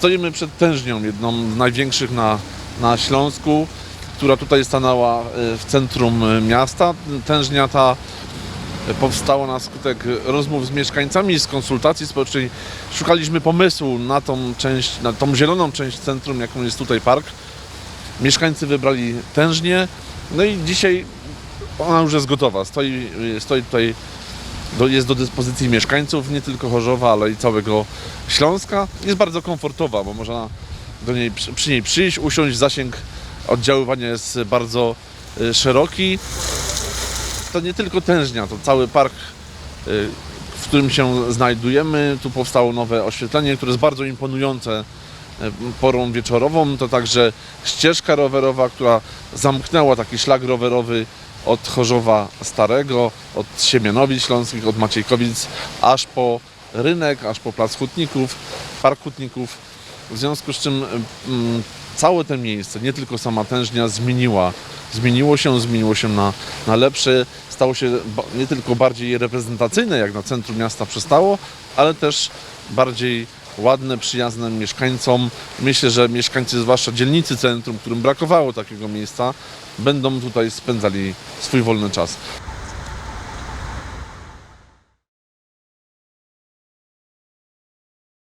Stoimy przed tężnią, jedną z największych na, na Śląsku, która tutaj stanęła e, w centrum e, miasta. Tężnia ta e, powstała na skutek rozmów z mieszkańcami, z konsultacji społecznej. Szukaliśmy pomysłu na tą część, na tą zieloną część centrum, jaką jest tutaj park. Mieszkańcy wybrali tężnię, no i dzisiaj ona już jest gotowa. Stoi, stoi tutaj, do, jest do dyspozycji mieszkańców, nie tylko Chorzowa, ale i całego Śląska. Jest bardzo komfortowa, bo można do niej, przy, niej przyjść, usiąść, zasięg oddziaływania jest bardzo y, szeroki. To nie tylko tężnia, to cały park, y, w którym się znajdujemy. Tu powstało nowe oświetlenie, które jest bardzo imponujące porą wieczorową. To także ścieżka rowerowa, która zamknęła taki szlak rowerowy od Chorzowa Starego, od Siemianowic Śląskich, od Maciejkowic, aż po rynek, aż po plac Hutników, park Hutników. W związku z czym mm, całe to miejsce, nie tylko sama tężnia zmieniła, zmieniło się, zmieniło się na, na lepsze, stało się nie tylko bardziej reprezentacyjne, jak na centrum miasta przystało, ale też bardziej ładne, przyjazne mieszkańcom. Myślę, że mieszkańcy, zwłaszcza dzielnicy centrum, którym brakowało takiego miejsca, będą tutaj spędzali swój wolny czas.